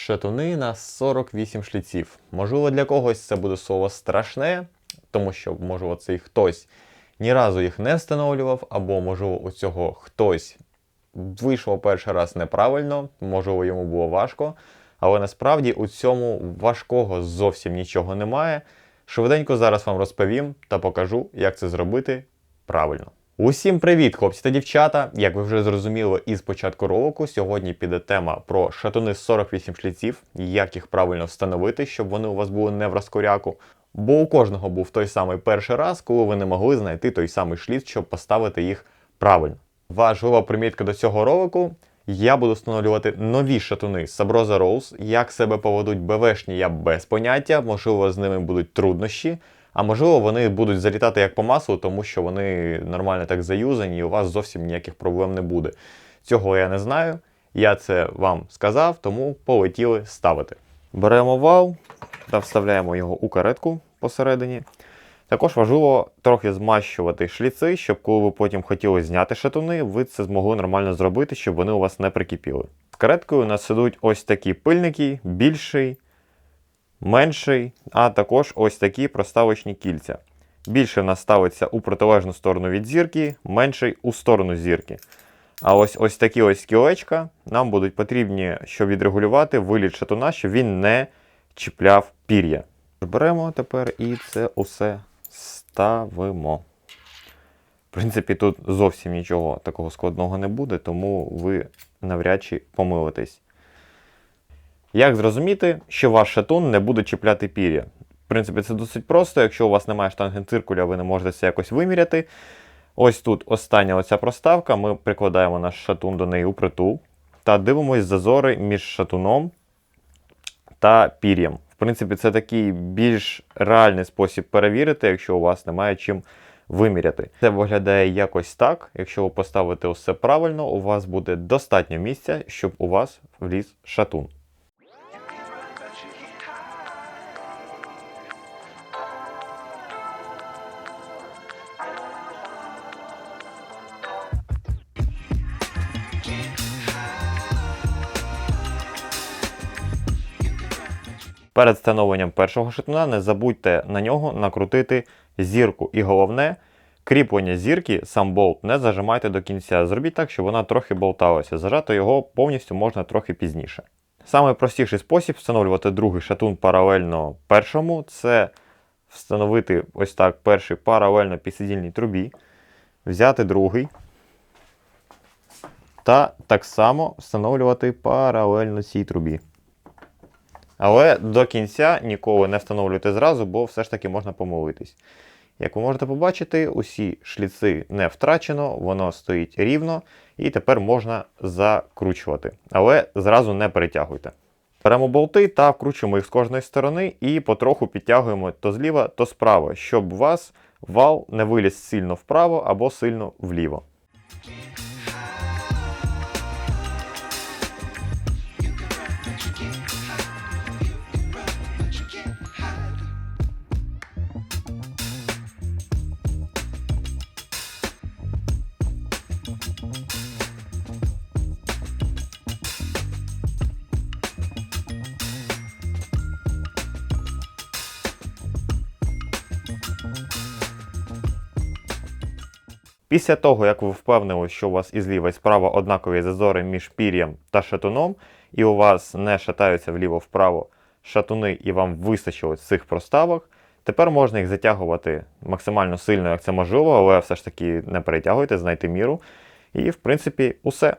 Шатуни на 48 шліців. Можливо, для когось це буде слово страшне, тому що, можливо, цей хтось ні разу їх не встановлював, або, можливо, у цього хтось вийшло перший раз неправильно, можливо, йому було важко. Але насправді у цьому важкого зовсім нічого немає. Швиденько зараз вам розповім та покажу, як це зробити правильно. Усім привіт, хлопці та дівчата! Як ви вже зрозуміли із початку ролику, сьогодні піде тема про шатуни з 48 шліців, як їх правильно встановити, щоб вони у вас були не в розкоряку. Бо у кожного був той самий перший раз, коли ви не могли знайти той самий шліц, щоб поставити їх правильно. Важлива примітка до цього ролику. Я буду встановлювати нові шатуни Sabrosa Rose. Як себе поведуть БВшні, я без поняття. Можливо, з ними будуть труднощі. А можливо, вони будуть залітати як по маслу, тому що вони нормально так заюзані, і у вас зовсім ніяких проблем не буде. Цього я не знаю. Я це вам сказав, тому полетіли ставити. Беремо вал та вставляємо його у каретку посередині. Також важливо трохи змащувати шліци, щоб коли ви потім хотіли зняти шатуни, ви це змогли нормально зробити, щоб вони у вас не прикипіли. З кареткою у нас ідуть ось такі пильники, більший, менший, а також ось такі проставочні кільця. Більше в нас ставиться у протилежну сторону від зірки, менший у сторону зірки. А ось ось такі ось кілечка нам будуть потрібні, щоб відрегулювати виліт шатуна, щоб він не чіпляв пір'я. Беремо тепер і це усе ставимо. В принципі, тут зовсім нічого такого складного не буде, тому ви навряд чи помилитесь. Як зрозуміти, що ваш шатун не буде чіпляти пір'я? В принципі, це досить просто. Якщо у вас немає штангенциркуля, ви не можете це якось виміряти. Ось тут остання оця проставка, ми прикладаємо наш шатун до неї у притул та дивимось зазори між шатуном та пір'ям. В принципі, це такий більш реальний спосіб перевірити, якщо у вас немає чим виміряти. Це виглядає якось так. Якщо ви поставите усе правильно, у вас буде достатньо місця, щоб у вас вліз шатун. Перед встановленням першого шатуна не забудьте на нього накрутити зірку. І головне, кріплення зірки, сам болт, не зажимайте до кінця. Зробіть так, щоб вона трохи болталася. Зажати його повністю можна трохи пізніше. Самий простіший спосіб встановлювати другий шатун паралельно першому це встановити ось так перший паралельно підсидільній трубі, взяти другий та так само встановлювати паралельно цій трубі. Але до кінця ніколи не встановлюйте зразу, бо все ж таки можна помилитись. Як ви можете побачити, усі шліци не втрачено, воно стоїть рівно і тепер можна закручувати. Але зразу не перетягуйте. Беремо болти та вкручуємо їх з кожної сторони і потроху підтягуємо то зліва, то справа, щоб у вас вал не виліз сильно вправо або сильно вліво. Після того, як ви впевнились, що у вас і зліва і справа однакові зазори між пір'ям та шатуном, і у вас не шатаються вліво-вправо шатуни, і вам вистачило цих проставок, тепер можна їх затягувати максимально сильно, як це можливо, але все ж таки не перетягуйте, знайте міру. І, в принципі, усе.